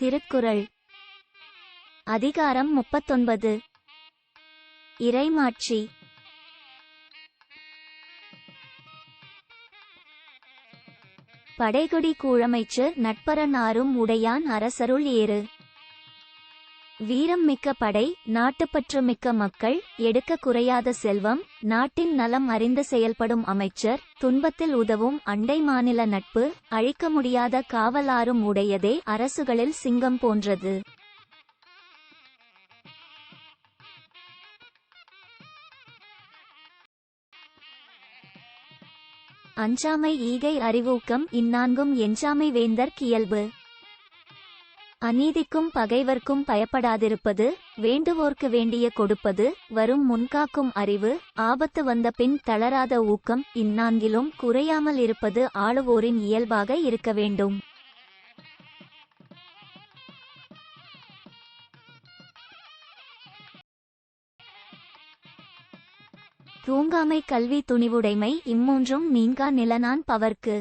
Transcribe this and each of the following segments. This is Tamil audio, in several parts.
திருக்குறள். அதிகாரம் முப்பத்தொன்பது. இறைமாட்சி. படைகுடி கூழமைச்சு நட்பரனாரும் உடையான் அரசருள் ஏறு. வீரம் மிக்க படை நாட்டுப்பற்று மிக்க மக்கள் எடுக்க குறையாத செல்வம் நாட்டின் நலம் அறிந்து செயல்படும் அமைச்சர் துன்பத்தில் உதவும் அண்டை மாநில நட்பு அழிக்க முடியாத காவலாரும் உடையதே அரசுகளில் சிங்கம் போன்றது. அஞ்சாமை ஈகை அறிவூக்கம் இந்நான்கும் எஞ்சாமை வேந்தர் கியல்பு. அநீதிக்கும் பகைவர்க்கும் பயப்படாதிருப்பது வேண்டுவோர்க்கு வேண்டிய கொடுப்பது வரும் முன்காக்கும் அறிவு ஆபத்து வந்த பின் தளராத ஊக்கம் இந்நான்கிலும் குறையாமல் இருப்பது ஆளுவோரின் இயல்பாக இருக்க வேண்டும். தூங்காமை கல்வி துணிவுடைமை இம்மூன்றும் நீங்கா நிலனான் பவர்க்கு.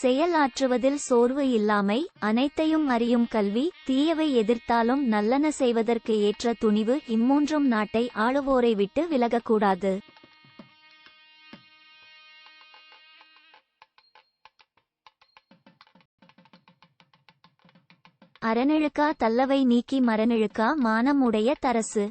செயல் ஆற்றுவதில் சோர்வு இல்லாமை அனைத்தையும் அறியும் கல்வி தீயவை எதிர்த்தாலும் நல்லன செய்வதற்கு ஏற்ற துணிவு இம்மூன்றும் நாட்டை ஆளுவோரை விட்டு விலகக்கூடாது. அறநிழுக்கா தல்லவை நீக்கி மரநிழுக்கா மானம் உடைய தரசு.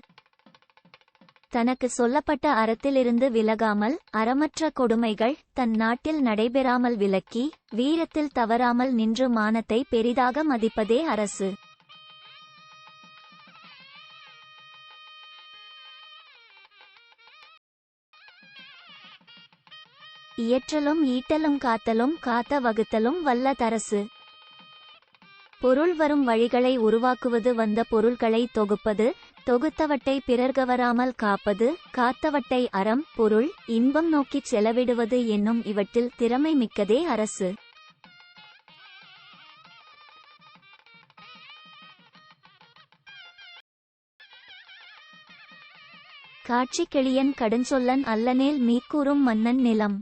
தனக்கு சொல்லப்பட்ட அறத்திலிருந்து விலகாமல் அறமற்ற கொடுமைகள் தன் நாட்டில் நடைபெறாமல் விலக்கி வீரத்தில் தவறாமல் நின்று மானத்தை பெரிதாக மதிப்பதே அரசு. இயற்றலும் ஈட்டலும் காத்தலும் காத்த வகுத்தலும் வல்ல தரசு. பொருள் வரும் வழிகளை உருவாக்குவது வந்த பொருள்களை தொகுப்பது தொகுத்தவட்டை பிறர்கவராமல் காப்பது காத்தவட்டை அறம் பொருள் இன்பம் நோக்கிச் செலவிடுவது என்னும் இவற்றில் திறமை மிக்கதே அரசு. காட்சி கிளியன் கடுஞ்சொல்லன் அல்லனேல் மீக்கூறும் மன்னன் நிலம்.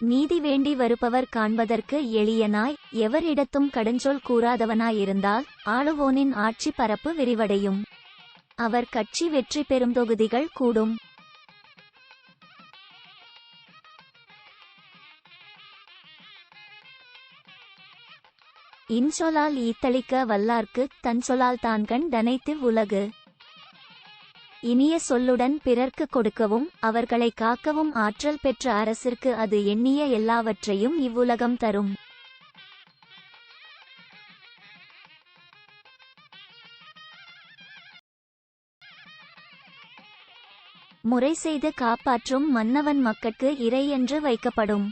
நீதி வேண்டி வருபவர் காண்பதற்கு எளியனாய் எவரிடத்தும் கடுஞ்சொல் கூறாதவனாயிருந்தால் ஆளுவோனின் ஆட்சி பரப்பு விரிவடையும். அவர் கட்சி வெற்றி பெறும் தொகுதிகள் கூடும். இன்சொலால் ஈத்தளிக்க வல்லார்க்கு தன் சொலால் தான்கண் தனைத்து உலகு. இனிய சொல்லுடன் பிறர்க்கு கொடுக்கவும் அவர்களை காக்கவும் ஆற்றல் பெற்ற அரசிற்கு அது எண்ணிய எல்லாவற்றையும் இவ்வுலகம் தரும். முறை செய்து காப்பாற்றும் மன்னவன் மக்கட்கு இறை என்று வைக்கப்படும்.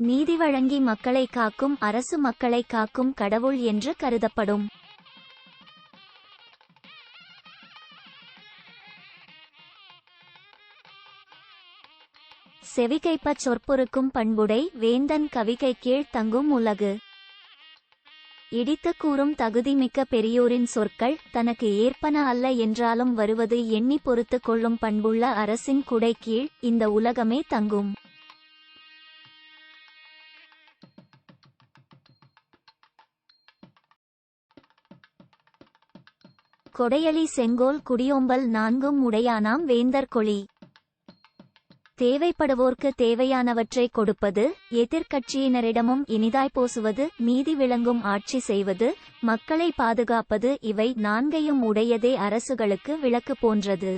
நீதி வழங்கி மக்களை காக்கும் அரசு மக்களை காக்கும் கடவுள் என்று கருதப்படும். செவிகைப்பச் சொற்பொருக்கும் பண்புடை வேந்தன் கவிகை கீழ் தங்கும் உலகு. இடித்து கூறும் தகுதிமிக்க பெரியோரின் சொற்கள் தனக்கு ஏற்பன அல்ல என்றாலும் வருவது எண்ணி பொறுத்து கொள்ளும் பண்புள்ள அரசின் குடை கீழ் இந்த உலகமே தங்கும். கொடையளி செங்கோல் குடியோம்பல் நான்கும் உடையானாம் வேந்தர் கொளி. தேவைப்படுவோர்க்கு தேவையானவற்றை கொடுப்பது எதிர்க்கட்சியினரிடமும் இனிதாய் போசுவது நீதி விளங்கும் ஆட்சி செய்வது மக்களை பாதுகாப்பது இவை நான்கையும் உடையதே அரசுகளுக்கு விளக்கு போன்றது.